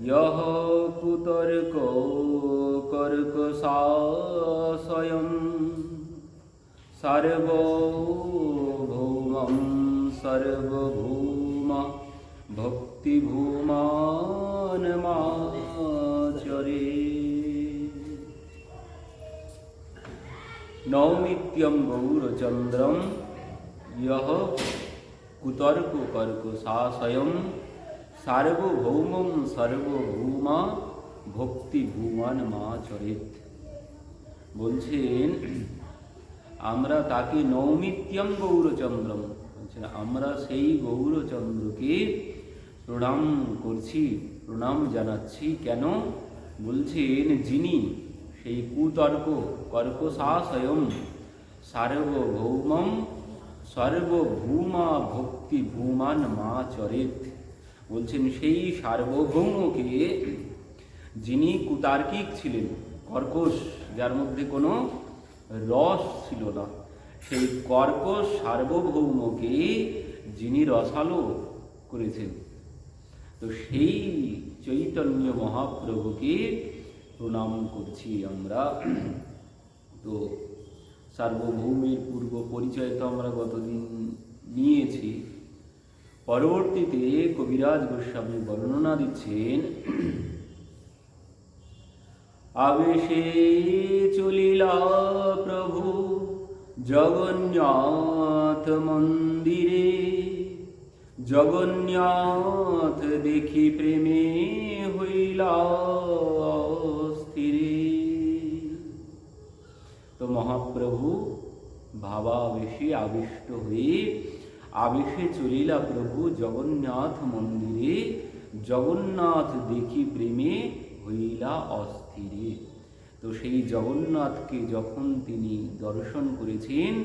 यः कुतर्को कर्कसाशयं सार्वभौमं सर्वभूम भक्तिभूमानमाचरे। नौमित्यं गौरचन्द्रं यः कुतर्ककर्कसाशयं সার্বভৌমম সর্বভৌমা ভক্তি ভূমান মা চরিত। বলছেন, আমরা তাকে নৌমিত্যম গৌরচন্দ্রম। বলছেন, আমরা সেই গৌরচন্দ্রকে প্রণাম করছি, প্রণাম জানাচ্ছি। কেন? বলছেন, যিনি সেই কুতর্ক কর্কশাশয়ম সার্বভৌমম সর্বভূমা ভক্তি ভূমান মা চরিত। বলছেন, সেই সার্বভৌমকে যিনি কুতার্কিক ছিলেন, কর্কশ, যার মধ্যে কোনো রস ছিল না, সেই কর্কশ সার্বভৌমকে যিনি রসালো করেছেন, তো সেই চৈতন্য মহাপ্রভুকে প্রণাম করছি আমরা। তো সার্বভৌমের পূর্ব পরিচয় তো আমরা গতদিন নিয়েছি। পরবর্তীতে কবিরাজ গোস্বামী বর্ণনা দিচ্ছেন, আবেশে চলিলা প্রভু জগন্নাথ মন্দিরে, জগন্নাথ দেখি প্রেমে হইলা স্থিরে তো মহাপ্রভু ভাবাবেশে আবিষ্ট হয়ে আবেশে চলিলা প্রভু জগন্নাথ মন্দিরে, জগন্নাথ দেখি প্রেমে হইলা অস্থিরে। তো সেই জগন্নাথকে যখন তিনি দর্শন করেছেন,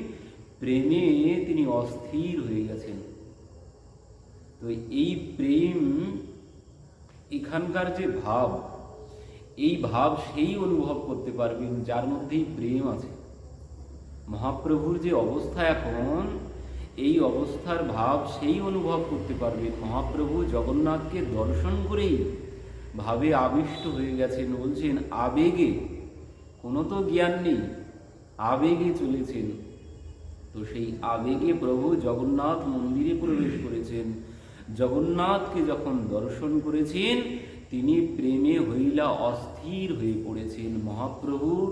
প্রেমে তিনি অস্থির হয়ে গেছেন। তো এই প্রেম, এখানকার যে ভাব, এই ভাব সেই অনুভব করতে পারবেন যার মধ্যেই প্রেম আছে। মহাপ্রভুর যে অবস্থা এখন এই অবস্থার ভাব সেই অনুভব করতে পারবে। মহাপ্রভু জগন্নাথকে দর্শন করেই ভাবে আবিষ্ট হয়ে গেছেন, বলছেন, আবেগে, কোনো তো জ্ঞান নেই, আবেগে চলেছেন। তো সেই আবেগে প্রভু জগন্নাথ মন্দিরে প্রবেশ করেছেন। জগন্নাথকে যখন দর্শন করেছেন, তিনি প্রেমে হইলা অস্থির হয়ে পড়েছেন। মহাপ্রভুর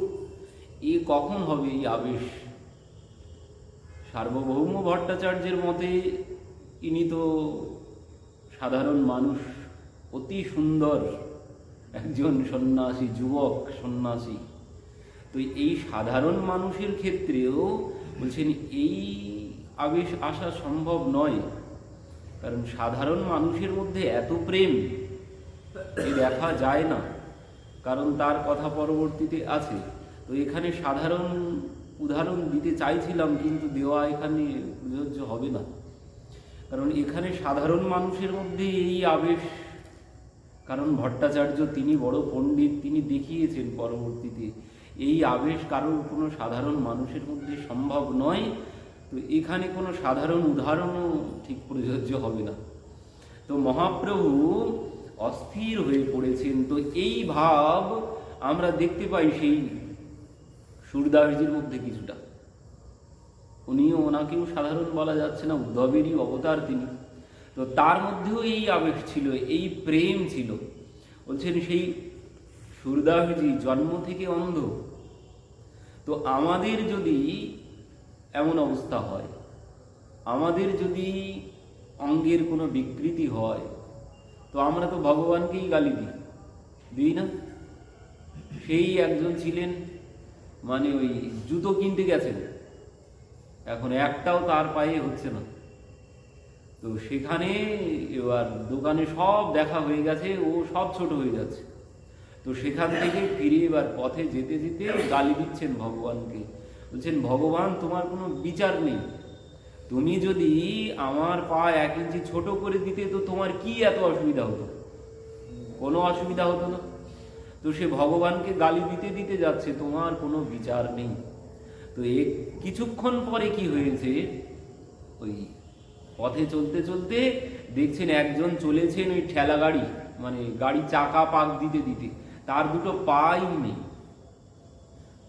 এ কখন হবে এই আবেশ? সার্বভৌম ভট্টাচার্যের মতে ইনি তো সাধারণ মানুষ, অতি সুন্দর একজন সন্ন্যাসী, যুবক, সন্ন্যাসী। তো এই সাধারণ মানুষের ক্ষেত্রেও বলছেন, এই আবেশ আসা সম্ভব নয়। কারণ সাধারণ মানুষের মধ্যে এত প্রেম, এ দেখা যায় না। কারণ তার কথা পরবর্তীতে আছে। তো এখানে সাধারণ উদাহরণ দিতে চাইছিলাম, কিন্তু দেওয়া এখানে প্রযোজ্য হবে না। কারণ এখানে সাধারণ মানুষের মধ্যে এই আবেশ, কারণ ভট্টাচার্য তিনি বড় পণ্ডিত, তিনি দেখিয়েছেন পরবর্তীতে, এই আবেশ কারোর কোনো সাধারণ মানুষের মধ্যে সম্ভব নয়, তো এখানে কোনো সাধারণ উদাহরণও ঠিক প্রযোজ্য হবে না। তো মহাপ্রভু অস্থির হয়ে পড়েছেন, তো এই ভাব আমরা দেখতে পাই সেই সুরদাসজির মধ্যে কিছুটা। উনিও ওনাকেও সাধারণ বলা যাচ্ছে না, উদ্ধবেরই অবতার তিনি। তো তার মধ্যেও এই আবেশ ছিল, এই প্রেম ছিল। বলছেন, সেই সুরদাসজি জন্ম থেকে অন্ধ। তো আমাদের যদি এমন অবস্থা হয়, আমাদের যদি অঙ্গের কোনো বিকৃতি হয়, তো আমরা তো ভগবানকেই গালি দিই। দিই না? সেই একজন ছিলেন মানে ওই জুতো কিনতে গেছেন। এখন একটাও তার পায়ে হচ্ছে না। তো সেখানে এবার দোকানে সব দেখা হয়ে গেছে, ও সব ছোট হয়ে যাচ্ছে। তো সেখান থেকে ফিরে এবার পথে যেতে যেতে গালি দিচ্ছেন ভগবানকে। বলছেন, ভগবান, তোমার কোনো বিচার নেই। তুমি যদি আমার পা এক ইঞ্চি ছোট করে দিতে, তো তোমার কি এত অসুবিধা হতো? কোনো অসুবিধা হতো না। তো সে ভগবানকে গালি দিতে দিতে যাচ্ছে, তোমার কোনো বিচার নেই। তো এ কিছুক্ষণ পরে কি হয়েছে? ওই পথে চলতে চলতে দেখছেন একজন চলেছেন ওই ঠেলা গাড়ি মানে গাড়ি চাকা পাক দিতে দিতে, তার দুটো পাই নেই।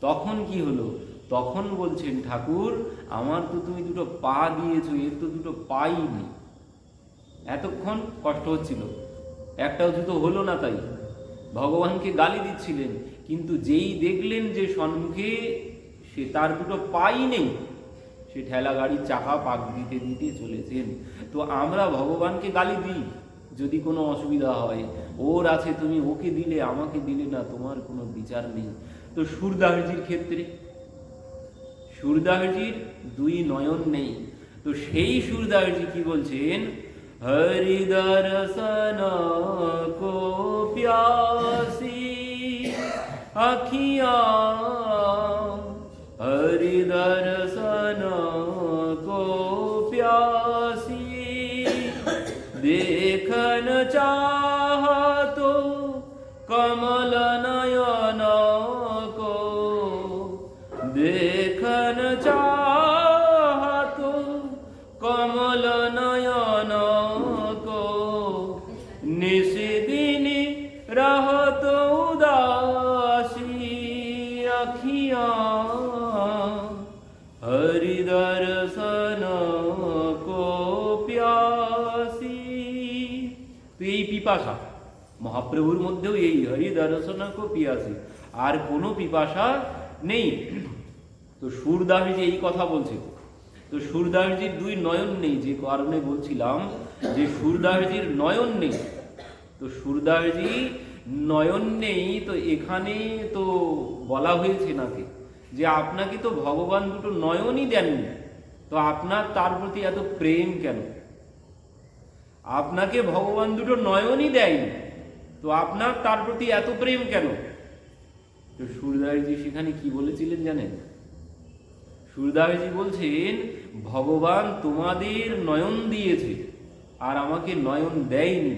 তখন কি হলো? তখন বলছেন, ঠাকুর, আমার তো তুমি দুটো পা দিয়েছ, এর তো দুটো পাই নেই। এতক্ষণ কষ্ট হচ্ছিল। একটাও জুতো হলো না তাই। ভগবানকে গালি দিচ্ছিলেন, কিন্তু যেই দেখলেন যে সম্মুখে সে তার দুটো পাই নেই, সে ঠেলা গাড়ির চাকা পাক দিতে দিতে চলেছেন। তো আমরা ভগবানকে গালি দিই, যদি কোনো অসুবিধা হয়। ওর আছে, তুমি ওকে দিলে, আমাকে দিলে না, তোমার কোনো বিচার নেই। তো সুরদাসজির ক্ষেত্রে সুরদাসজির দুই নয়ন নেই। তো সেই সুরদাসজি কি বলছেন হরিদর্শন কো প্যাসি আখিয়া হরিদর্শন মহাপ্রভুর মধ্যেও এই হরিদর্শন কো পিয়াসি। আর কোনো পিপাসা নেই। তো সুরদাস যে এই কথা বলছে। তো সুরদাসজির দুই নয়ন নেই, যে কারণে বলছিলাম যে সুরদাসজির নয়ন নেই। তো সুরদাসজি নয়ন নেই, তো এখানে তো বলা হয়েছে নাকি? যে আপনাকে তো ভগবান দুটো নয়নই দেননি। তো আপনার তার প্রতি এত প্রেম কেন? আপনাকে ভগবান দুটো নয়নই দেয়নি। তো আপনার তার প্রতি এত প্রেম কেন? তো সুরদাসজি সেখানে কি বলেছিলেন জানেন? সুরদাসজি বলছেন, ভগবান তোমাদের নয়ন দিয়েছে, আর আমাকে নয়ন দেয়নি।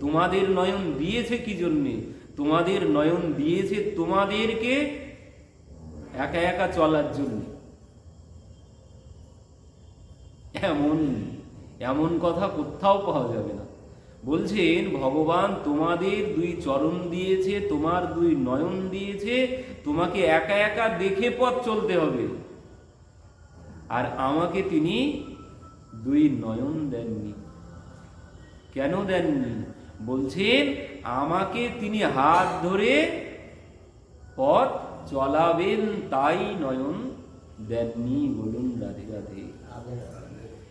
তোমাদের নয়ন দিয়েছে কি জন্যে? তোমাদের নয়ন দিয়েছে তোমাদেরকে একা একা চলার জন্য। এমন এমন কথা কোথাও পাওয়া যাবে না। বলছেন, ভগবান তোমাদের দুই চরণ দিয়েছে, তোমার দুই নয়ন দিয়েছে, তোমাকে একা একা দেখে পথ চলতে হবে। আর আমাকে তিনি দুই নয়ন দেননি। কেন দেননি? বলছেন, আমাকে তিনি হাত ধরে পথ চলাবেন, তাই নয়ন দেননি। বলুন, রাধে রাধে।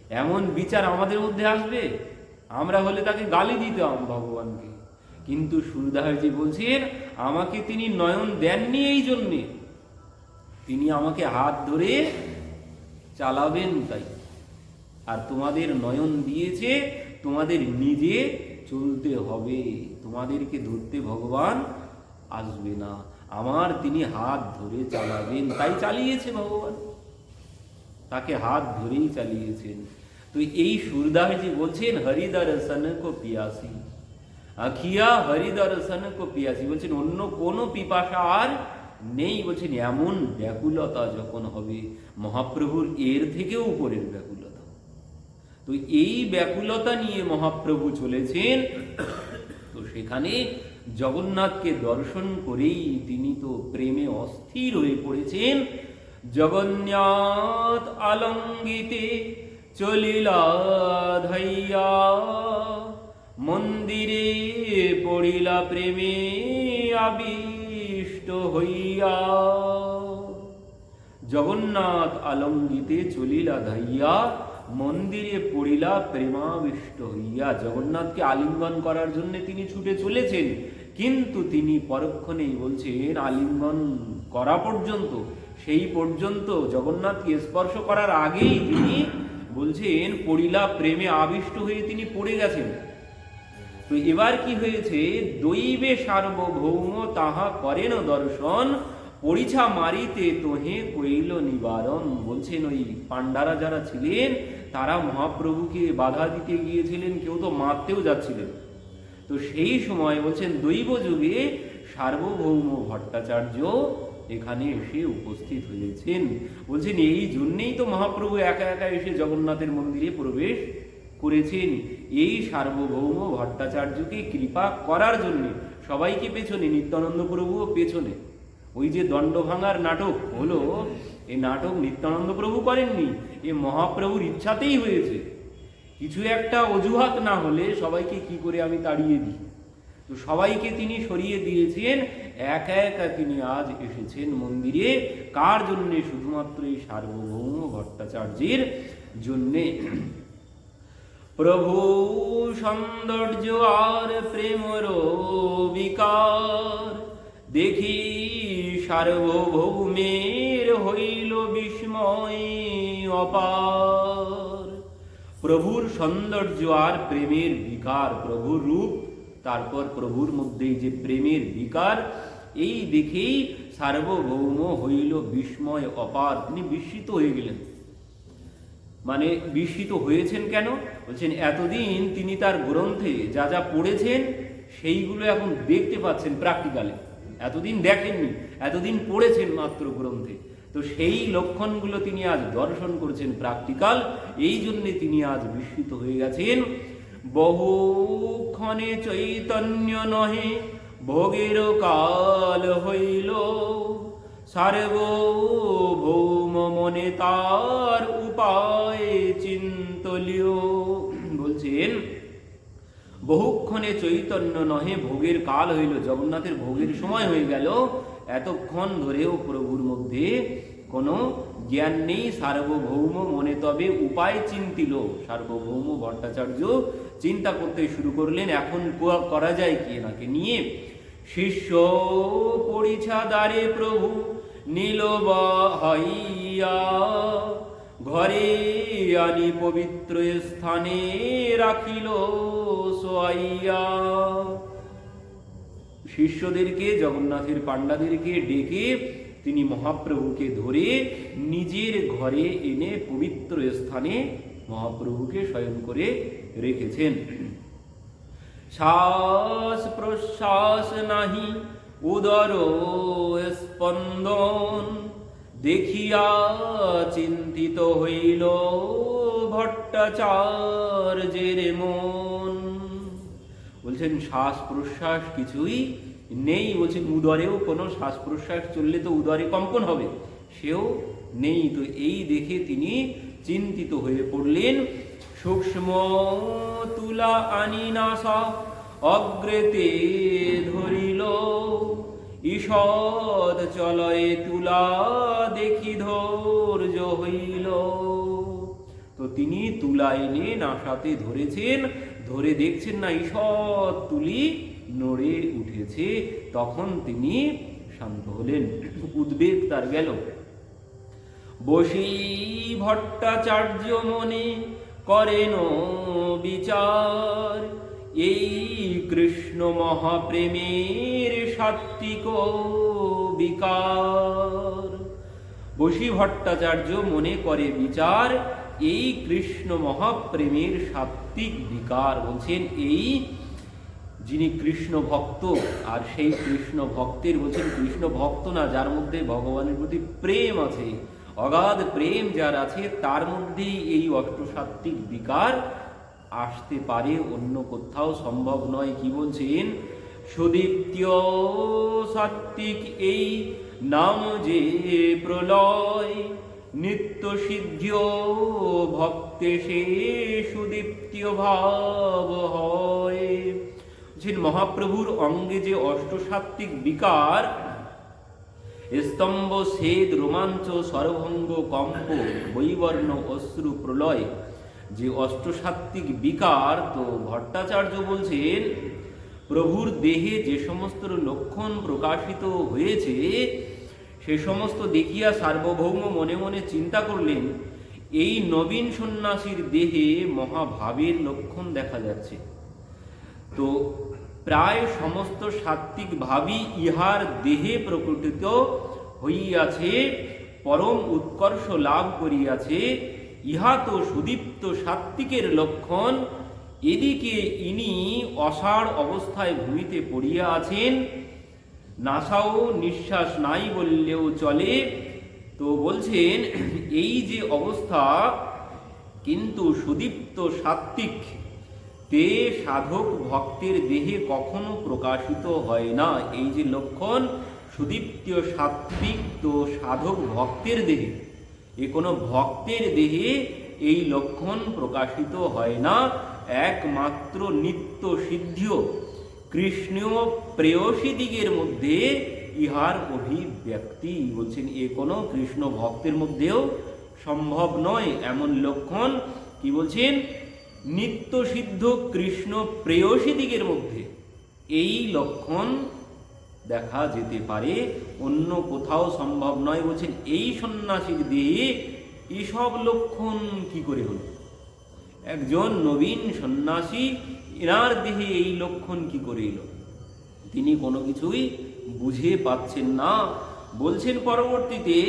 এমন বিচার আমাদের মধ্যে আসবে? আমরা হলে তাকে গালি দিতাম ভগবানকে। কিন্তু সুরদাসজি বলছেন, আমাকে তিনি নয়ন দেননি এই জন্যে। তিনি আমাকে হাত ধরে চালাবেন তাই। আর তোমাদের নয়ন দিয়েছে, তোমাদের নিজে চলতে হবে। তোমাদেরকে ধরতে ভগবান আসবে না। আমার তিনি হাত ধরে চালাবেন, তাই চালিয়েছে ভগবান। তাকে হাত ধরেই চালিয়েছেন। তো এই সুরদাসজি বলছেন হরিদর্শন কো পিয়াসি। আখিয়া হরিদর্শন কো পিয়াসি। বলছেন, অন্য কোনো পিপাসা আর নেই। বলছেন, এমন ব্যাকুলতা যখন হবে, মহাপ্রভুর এর থেকেও উপরের ব্যাকুলতা। তো এই ব্যাকুলতা নিয়ে মহাপ্রভু চলেছেন। তো সেখানে জগন্নাথকে দর্শন করেই তিনি তো প্রেমে অস্থির হয়ে পড়েছেন। জগন্নাথ আলঙ্গিতে চলিলা ধাইয়া মন্দিরে পড়িলা প্রেমে আবিষ্ট হইয়া। জগন্নাথ আলঙ্গিতে চলিলা ধাইয়া মন্দিরে পড়িলা প্রেমাবিষ্ট হইয়া। জগন্নাথকে আলিঙ্গন করার জন্য তিনি ছুটে চলেছেন। কিন্তু তিনি পরক্ষণেই বলছেন, আলিঙ্গন করা পর্যন্ত, সেই পর্যন্ত জগন্নাথকে স্পর্শ করার আগেই তিনি বলছেন, পড়িলা প্রেমে আবিষ্ট হয়ে তিনি পড়ে গেছেন। তো এবার কি হয়েছে? দৈবে সার্বভৌম তাহা করেন দর্শন, পরিছা মারিতে তোহে কইল নিবারণ। বলছেন ওই পাণ্ডারা যারা ছিলেন, তারা মহাপ্রভুকে বাধা দিতে গিয়েছিলেন, কেউ তো মারতেও যাচ্ছিলেন। তো সেই সময় বলছেন দৈব যুগে সার্বভৌম ভট্টাচার্য এখানে এসে উপস্থিত হয়েছেন। বলছেন, এই জন্যেই তো মহাপ্রভু একা একা এসে জগন্নাথের মন্দিরে প্রবেশ করেছেন। এই সার্বভৌম ভট্টাচার্যকে কৃপা করার জন্য সবাইকে পেছনে, নিত্যানন্দ প্রভুও পেছনে। ওই যে দণ্ড ভাঙার নাটক হলো এই নাটক নিত্যানন্দ প্রভু করেননি, এ মহাপ্রভুর ইচ্ছাতেই হয়েছে। কিছু একটা অজুহাত না হলে সবাইকে কি করে আমি তাড়িয়ে দিই? তো সবাইকে তিনি সরিয়ে দিয়েছেন। একা একা তিনি আজ এসেছেন মন্দিরে। কার জন্যে? শুধুমাত্র এই সার্বভৌম ভট্টাচার্যের জন্যে। প্রভু সৌন্দর্য আর প্রেমর বিকার দেখি সার্বভৌমের হইল বিস্ময় অপার। প্রভুর সৌন্দর্য আর প্রেমের বিকার প্রভুর রূপ তারপর প্রভুর মধ্যেই যে প্রেমের বিকার, এই দেখেই সার্বভৌম হইল বিস্ময় অপার। তিনি বিস্মিত হয়ে গেলেন। মানে বিস্মিত হয়েছেন কেন? বলছেন, এতদিন তিনি তার গ্রন্থে যা যা পড়েছেন, সেইগুলো এখন দেখতে পাচ্ছেন প্র্যাকটিক্যালে এতদিন দেখেননি, এতদিন পড়েছেন মাত্র গ্রন্থে। তো সেই লক্ষণগুলো তিনি আজ দর্শন করেছেন প্র্যাকটিক্যাল এই জন্যে তিনি আজ বিস্মিত হয়ে গেছেন। বহুক্ষণে চৈতন্য নহে, ভোগের কাল হইল। সার্বভৌম মনে তার উপায় চিন্তলীয় বলছেন, বহুক্ষণে চৈতন্য নহে, ভোগের কাল হইল। জগন্নাথের ভোগের সময় হয়ে গেল। এতক্ষণ ধরেও প্রভুর মধ্যে কোনো জ্ঞান নেই। সার্বভৌম মনে তবে উপায় চিন্তিল। সার্বভৌম ভট্টাচার্য চিন্তা করতে শুরু করলেন, এখন করা যায় কি এনাকে নিয়ে? শিষ্য পরিছাদারে প্রভু নীল হইয়া ঘরে আনি পবিত্র স্থানে রাখিল সোয়াইয়া। শিষ্যদেরকে, জগন্নাথের পাণ্ডাদেরকে ডেকে তিনি মহাপ্রভুকে ধরে নিজের ঘরে এনে পবিত্র স্থানে মহাপ্রভুকে শয়ন করে রেখেছেন। শ্বাস প্রশ্বাস নাহি, উদর স্পন্দন। দেখিয়া চিন্তিত হইল ভট্টাচার্যের মন। বলছেন, শ্বাস প্রশ্বাস কিছুই নেই। বলছেন, উদরেও কোনো শ্বাস প্রশ্বাস চললে তো উদরে কম্পন হবে। সেও নেই। তো এই দেখে তিনি চিন্তিত হয়ে পড়লেন। সূক্ষ্ম তুলা আনি নাসা অগ্রেতে ধরিল। ঈষদ চলয়ে তুলা দেখি ধৈর্য হইল। তো তিনি তুলা এনে নাসাতে ধরেছেন, ধরে দেখছেন না ঈষৎ তুলি নড়ে উঠেছে। তখন তিনি শান্ত হলেন, উদ্বেগ তার গেল। বসি ভট্টাচার্য মনে করেন বিচার। এই কৃষ্ণ মহাপ্রেমের সাত্বিক বিকার। বসি ভট্টাচার্য মনে করে বিচার, এই কৃষ্ণ মহাপ্রেমের সাত্বিক বিকার বলছেন এই যিনি কৃষ্ণ ভক্ত, আর সেই কৃষ্ণ ভক্তের বলছেন কৃষ্ণ ভক্ত না, যার মধ্যে ভগবানের প্রতি প্রেম আছে। অগাধ প্রেম যার আছে, তার মধ্যেই এই অষ্টসাত্ত্বিক বিকার আসতে পারে, অন্য কোথাও সম্ভব নয়। কি বলছেন? সুদীপ্তীয় সাত্ত্বিক এই নাম যে প্রলয়, নিত্য সিদ্ধ ভক্তে সে সুদীপ্তীয় ভাব হয়। মহাপ্রভুর অঙ্গে যে অষ্টসাত্ত্বিক বিকার স্তম্ভ সেদ রোমাঞ্চ সর্বঙ্গ কম্প বৈবর্ণ অশ্রু প্রলয়। যে অষ্টসাত্ত্বিক বিকার, তো ভট্টাচার্য বলছেন, প্রভুর দেহে যে সমস্ত লক্ষণ প্রকাশিত হয়েছে, সে সমস্ত দেখিয়া সার্বভৌম মনে মনে চিন্তা করলেন, এই নবীন সন্ন্যাসীর দেহে মহাভাবের লক্ষণ দেখা যাচ্ছে। তো প্রায় সমস্ত সাত্ত্বিক ভাবই ইহার দেহে প্রকটিত হইয়াছে, পরম উৎকর্ষ লাভ করিয়াছে। ইহা তো সুদীপ্ত সাত্ত্বিকের লক্ষণ। এদিকে ইনি অসাড় অবস্থায় ভূমিতে পড়িয়া আছেন। নাসাও নিঃশ্বাস নাই বললেও চলে। তো বলছেন, এই যে অবস্থা, কিন্তু সুদীপ্ত সাত্ত্বিক তে সাধক ভক্তের দেহে কখনো প্রকাশিত হয় না। এই যে লক্ষণ, সুদীপ্ত সাত্ত্বিক তো সাধক ভক্তের দেহে। এ কোনো ভক্তের দেহে এই লক্ষণ প্রকাশিত হয় না। একমাত্র নিত্য সিদ্ধিও। কৃষ্ণীয় প্রেয়সী দিগের মধ্যে ইহার অভিব্যক্তি। বলছেন, এ কোনো কৃষ্ণ ভক্তের মধ্যেও সম্ভব নয় এমন লক্ষণ। কি বলছেন? নিত্য সিদ্ধ কৃষ্ণ প্রেয়সী দিগের মধ্যে। এই লক্ষণ দেখা যেতে পারে, অন্য কোথাও সম্ভব নয় বলছেন, এই সন্ন্যাসীর দেহে এসব লক্ষণ কি করে হলো? একজন নবীন সন্ন্যাসী, এনার দেহে এই লক্ষণ কি করে এলো? তিনি কোনো কিছুই বুঝে পাচ্ছেন না। বলছেন পরবর্তীতে,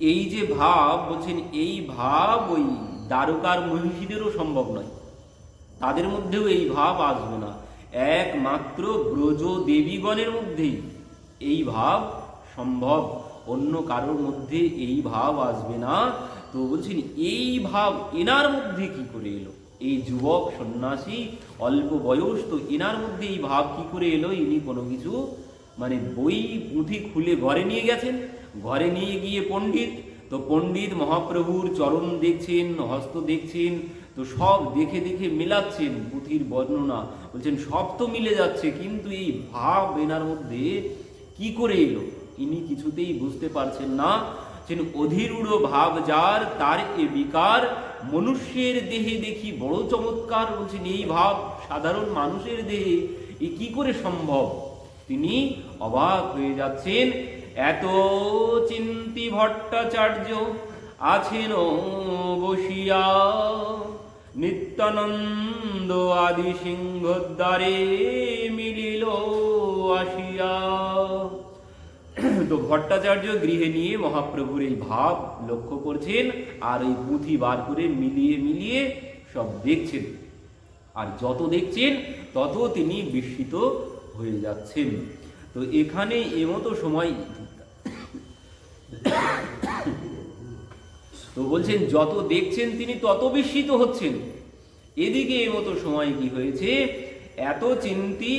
এই যে ভাব, বলছেন, এই ভাব ওই দ্বারকার মহিষীদেরও সম্ভব নয়। তাদের মধ্যেও এই ভাব আসবে না। একমাত্র ব্রজ দেবীগণের মধ্যেই এই ভাব সম্ভব। অন্য কারোর মধ্যে এই ভাব আসবে না। তো বলছেন এই ভাব এনার মধ্যে কি করে এলো? এই যুবক সন্ন্যাসী অল্প বয়স, তো এনার মধ্যে এই ভাব কি করে এলো? ইনি কোনো কিছু মানে বই পুঁথি খুলে ঘরে নিয়ে গেছেন। ঘরে নিয়ে গিয়ে পণ্ডিত তো পণ্ডিত মহাপ্রভুর চরণ দেখছেন, হস্ত দেখছেন, তো সব দেখে দেখে মেলাচ্ছেন পুঁথির বর্ণনা। বলছেন, সব তো মিলে যাচ্ছে, কিন্তু এই ভাব এনার মধ্যে কি করে এলো? ইনি কিছুতেই বুঝতে পারছেন না। যেন অধীরূঢ় ভাব যার, তার এ বিকার। মনুষ্যের দেহে দেখি বড় চমৎকার। বলছেন, এই ভাব সাধারণ মানুষের দেহে, এ কি করে সম্ভব? তিনি অবাক হয়ে যাচ্ছেন। এত চিন্তি ভট্টাচার্য আছেন বসিয়া। নিত্যানন্দ আদি সিংহদ্বারে মিলিল আসিয়া। তো ভট্টাচার্য গৃহে নিয়ে মহাপ্রভুর এই ভাব লক্ষ্য করছেন আর এই পুঁথি বার করে মিলিয়ে মিলিয়ে সব দেখছেন। আর যত দেখছেন, তত তিনি বিস্মিত হয়ে যাচ্ছেন। তো এখানে এমতো সময় তো বলছেন, যত দেখছেন তিনি তত বিস্মিত হচ্ছেন। এদিকে এমতো সময় কি হয়েছে? এত চিন্তি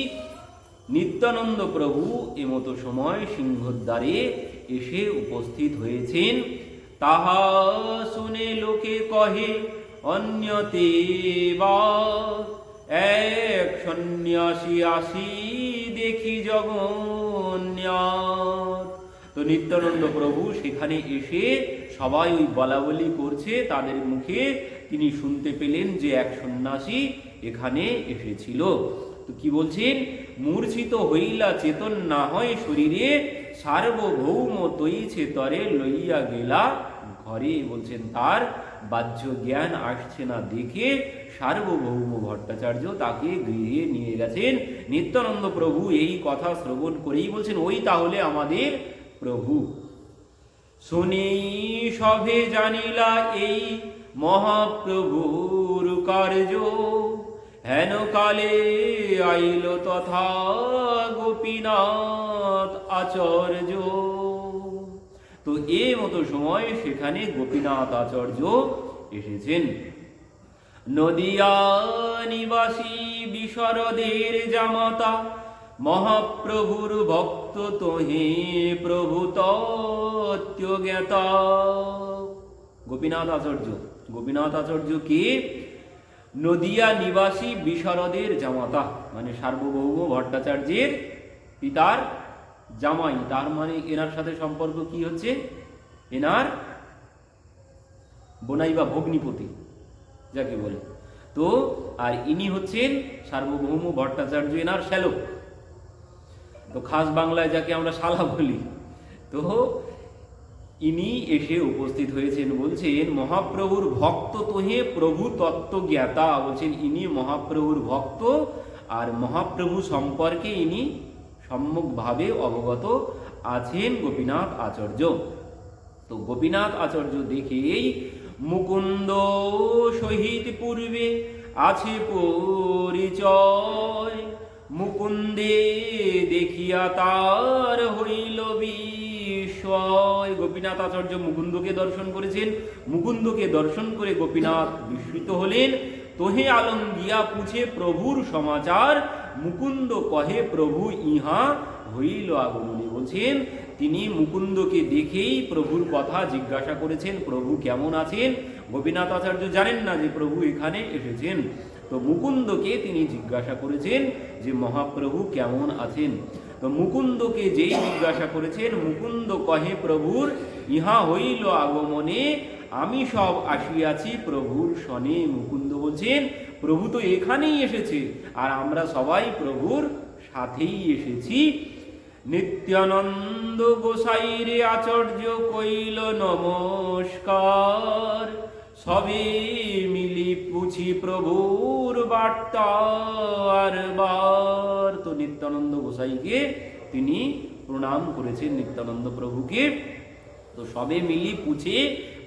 নিত্যানন্দ প্রভু এমতো সময় সিংহদ্বারে এসে উপস্থিত হয়েছেন। তাহা শুনে লোকে কহে, অন্যতে বা এক সন্ন্যাসী আসি দেখি জগন্নাথ তো নিত্যানন্দ প্রভু সেখানে এসে সবাই ওই বলা বলি করছে, তাদের মুখে তিনি শুনতে পেলেন যে এক সন্ন্যাসী এখানে এসেছিল। তো কি বলছেন? মূর্ছিত হইলা চেতন না হয় শরীরে সার্বভৌম তৈছে তরে লইয়া গেলা ঘরে বলছেন, তার বাহ্য জ্ঞান আসছে না দেখে সার্বভৌম ভট্টাচার্য তাকে গৃহে নিয়ে গেছেন। নিত্যানন্দ প্রভু এই কথা শ্রবণ করেই বলছেন, ওই তাহলে আমাদের প্রভু। শুনি সভে জানিলা এই মহাপ্রভুর কার্য। হেন কালে আইল তথা গোপীনাথ আচার্য। তো এ মতো সময় সেখানে গোপীনাথ আচার্য এসেছেন। নদিয়া নিবাসী বিশরদের জামাতা, মহাপ্রভুর ভক্ত তোহে প্রভু তত্ত্বজ্ঞাতা। গোপীনাথ আচার্য গোপীনাথ আচার্য কে? নদিয়া নিবাসী বিশরদের জামাতা মানে সার্বভৌম ভট্টাচার্যের পিতার জামাই, তার মানে এনার সাথে সম্পর্ক কি হচ্ছে? এনার বোনাই বা ভগ্নিপতি, যাকে বলে। তো, আর ইনি হচ্ছেন সার্বভৌম ভট্টাচার্য এনার শ্যালক। তো খাস বাংলায় যাকে আমরা শালা বলি। তো, ইনি এসে উপস্থিত হয়েছেন, বলছেন, মহাপ্রভুর ভক্ত তোহে প্রভু তত্ত্ব জ্ঞাতা। বলছেন, ইনি মহাপ্রভুর ভক্ত, আর মহাপ্রভু সম্পর্কে ইনি সম্মুখভাবে অবগত আছেন গোপীনাথ আচার্য। তো গোপীনাথ আচার্য দেখেই মুকুন্দ সহিত পূর্বে আছে পরিচয়। মুকুন্দে দেখিয়া তার হইল বিস্ময়। গোপীনাথ আচার্য মুকুন্দকে দর্শন করেছেন। মুকুন্দকে দর্শন করে গোপীনাথ বিস্মিত হলেন। তোহে আলম গিয়া পুছে প্রভুর সমাচার মুকুন্দ কহে, প্রভু, ইহা হইল আগমনী। বলছেন, তিনি মুকুন্দকে দেখেই প্রভুর কথা জিজ্ঞাসা করেছেন, প্রভু কেমন আছেন? গোপীনাথ আচার্য জানেন না যে প্রভু এখানে এসেছেন। তো মুকুন্দকে তিনি জিজ্ঞাসা করেছেন যে, মহাপ্রভু কেমন আছেন? তো মুকুন্দকে যেই জিজ্ঞাসা করেছেন, মুকুন্দ কহে, প্রভুর, ইহা হইল আগমনে, আমি সব আসিয়াছি প্রভুর সনে। মুকুন্দ বলছেন প্রভু তো এখানেই এসেছে। আর আমরা সবাই প্রভুর সাথেই এসেছি। নিত্যানন্দ গোসাই রে আচার্য কইল নমস্কার। সবে মিলি পুছি প্রভুর বার্তা বার। তো নিত্যানন্দ গোসাইকে তিনি প্রণাম করেছেন, নিত্যানন্দ প্রভুকে। তো সবে মিলি পুছে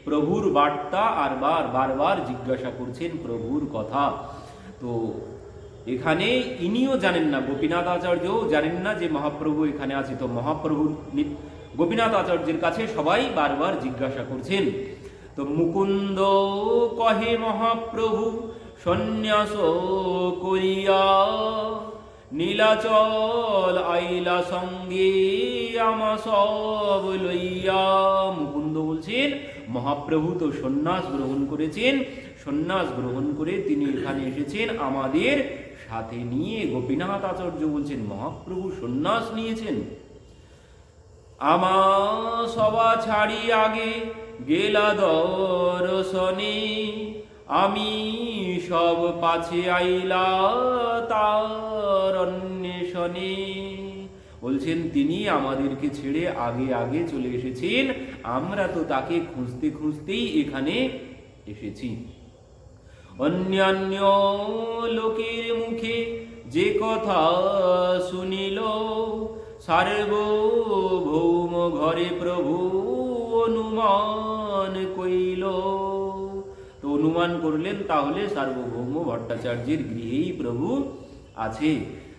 প্রভুর বার্তা আর বার বারবার জিজ্ঞাসা করছেন প্রভুর কথা। তো এখানে ইনিও জানেন না, গোপীনাথ আচার্যও জানেন না যে মহাপ্রভু এখানে আছে। তো মহাপ্রভুর গোপীনাথ আচার্যের কাছে সবাই বারবার জিজ্ঞাসা করছেন। তো মুকুন্দ কহে, মহাপ্রভু, সন্ন্যাস করিয়া নীলাচল আইলা সঙ্গে আমা সব লইয়া। মুকুন্দ বলছেন মহাপ্রভু তো সন্ন্যাস গ্রহণ করেছেন, সন্ন্যাস গ্রহণ করে তিনি এখানে এসেছেন, আমাদের সাথে নিয়ে গোপীনাথ আচার্য বলছেন, মহাপ্রভু সন্ন্যাস নিয়েছেন। আমা সবা ছাড়ি আগে গেলা আমি সব পাছে আইলা তার অন্বেষণে। বলছেন, তিনি আমাদেরকে ছেড়ে আগে আগে চলে এসেছেন। আমরা তো তাকে খুঁজতে খুঁজতেই এখানে এসেছি। অন্যান্য লোকের মুখে যে কথা শুনিল, সার্বভৌম ঘরে প্রভু অনুমান কইল তো অনুমান করলেন, তাহলে সার্বভৌম ভট্টাচার্যের গৃহেই প্রভু আছে।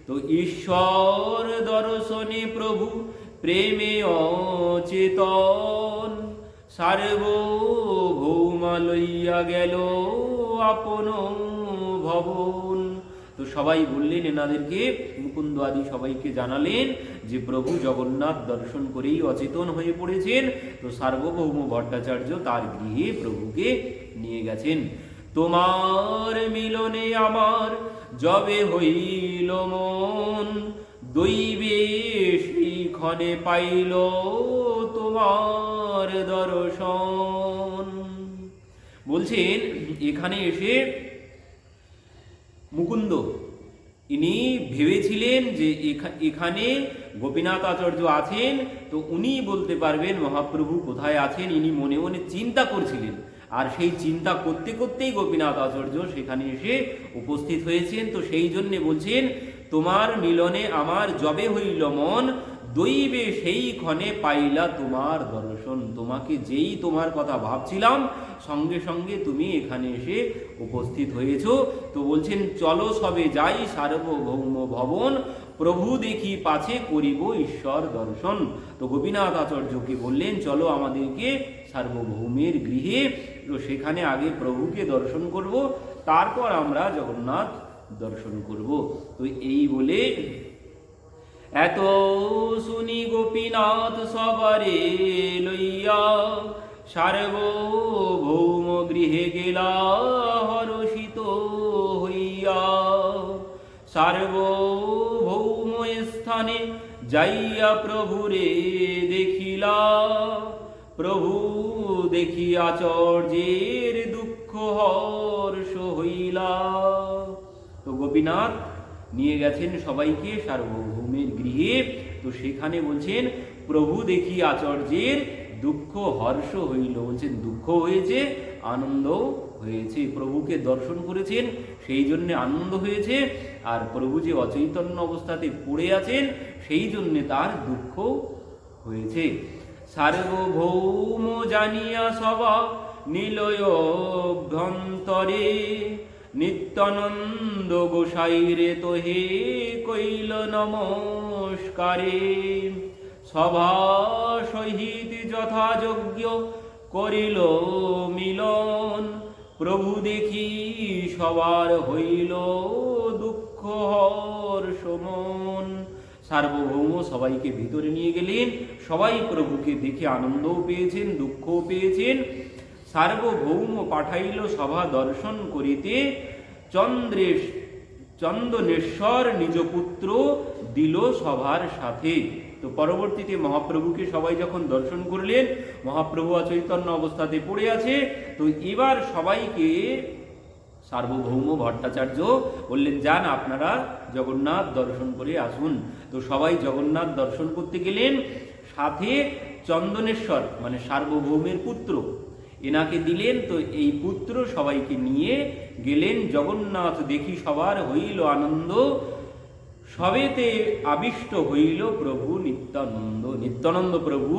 তো ঈশ্বর দর্শনে প্রভু প্রেমে অচেতন। সার্বভৌমা লইয়া গেল আপন ভবন। তো সবাই বললেন, এনাদেরকে মুকুন্দ আদি সবাইকে জানালেন যে প্রভু জগন্নাথ দর্শন করেই অচেতন হয়ে পড়েছেন। তো সার্বভৌম ভট্টাচার্য তার গৃহে প্রভুকে নিয়ে গেছেন। তোমার মিলনে আমার যবে হইল মন দৈবে সেই ক্ষণে পাইল তোমার দর্শন। বলছেন, এখানে এসে মুকুন্দ, ইনি ভেবেছিলেন যে এখা- এখানে গোপীনাথ আচার্য আছেন, তো উনি বলতে পারবেন, মহাপ্রভু কোথায় আছেন, ইনি মনে মনে চিন্তা করছিলেন। আর সেই চিন্তা করতে করতেই গোপীনাথ আচার্য সেখানে এসে উপস্থিত হয়েছেন। তো সেই জন্যে বলছেন, তোমার মিলনে আমার জবে হইল মন দৈবে সেই ক্ষণে পাইলা তোমার দর্শন। তোমাকে যেই তোমার কথা ভাবছিলাম, সঙ্গে সঙ্গে তুমি এখানে এসে উপস্থিত হয়েছ। তো বলছেন, চলো সবে যাই সার্বভৌম ভবন, প্রভু দেখি পাছে করিব ঈশ্বর দর্শন। তো গোপীনাথ আচার্যকে বললেন, চলো আমাদেরকে সার্বভৌমের গৃহে তো সেখানে আগে প্রভুকে দর্শন করব, তারপর আমরা জগন্নাথ দর্শন করব। তো এই বলে এত শুনি গোপীনাথ সবারে লইয়া সার্বভৌম গৃহে গেলা হরষিত হইয়া সার্বভৌম স্থানে যাইয়া প্রভুরে দেখিলা। প্রভু দেখি আচর্যের দুঃখ হর্ষ হইলা। তো গোপীনাথ নিয়ে গেছেন সবাইকে সার্বভৌমের গৃহে। তো সেখানে বলছেন, প্রভু দেখি আচর্যের দুঃখ হর্ষ হইল। বলছেন, দুঃখ হয়েছে, আনন্দ হয়েছে। প্রভুকে দর্শন করেছেন, সেই জন্যে আনন্দ হয়েছে। আর প্রভু যে অচৈতন্য অবস্থাতে পড়ে আছেন, সেই জন্যে তার দুঃখ হয়েছে। সার্বভৌম জানিয়া সবা নিলয় অভ্যন্তরে নিত্যানন্দ গোসাইরে তোহে কইল নমস্কারে। সভা সহিত যথাযোগ্য করিল মিলন, প্রভু দেখি সবার হইল দুঃখ হর সমন সার্বভৌম সবাইকে ভিতরে নিয়ে গেলেন। সবাই প্রভুকে দেখে আনন্দও পেয়েছেন, দুঃখও পেয়েছেন। সার্বভৌম পাঠাইল সভা দর্শন করিতে। চন্দ্রেশ, চন্দনেশ্বর নিজ পুত্র দিল সভার সাথে। তো পরবর্তীতে মহাপ্রভুকে সবাই যখন দর্শন করলেন, মহাপ্রভু অচৈতন্য অবস্থাতে পড়ে আছে। তো এবার সবাইকে সার্বভৌম ভট্টাচার্য বললেন, যান, আপনারা জগন্নাথ দর্শন করে আসুন। তো সবাই জগন্নাথ দর্শন করতে গেলেন। সাথে চন্দনেশ্বর মানে সার্বভৌমের পুত্র, এনাকে দিলেন। তো এই পুত্র সবাইকে নিয়ে গেলেন। জগন্নাথ দেখি সবার হইল আনন্দ, সবেতে আবিষ্ট হইল প্রভু নিত্যানন্দ। নিত্যানন্দ প্রভু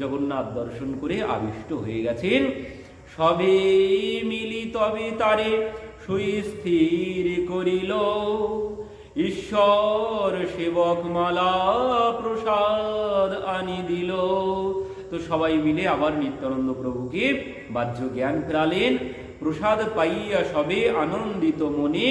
জগন্নাথ দর্শন করে আবিষ্ট হয়ে গেছেন। সবে মিলি তবে তারে সুস্থির করিল। ঈশ্বর সেবক মালা প্রসাদ আনি দিল। তো সবাই মিলে আবার নিত্যানন্দ প্রভুকে বাহ্য জ্ঞান ফেরালেন। প্রসাদ পাইয়া সবে আনন্দিত মনে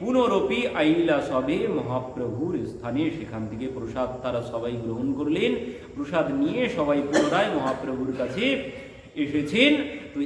পুনরপি আইলা সবে মহাপ্রভুর স্থানে। সেখান থেকে প্রসাদ তারা সবাই গ্রহণ করলেন। প্রসাদ নিয়ে সবাই পুনরায় মহাপ্রভুর কাছে এসেছেন। তো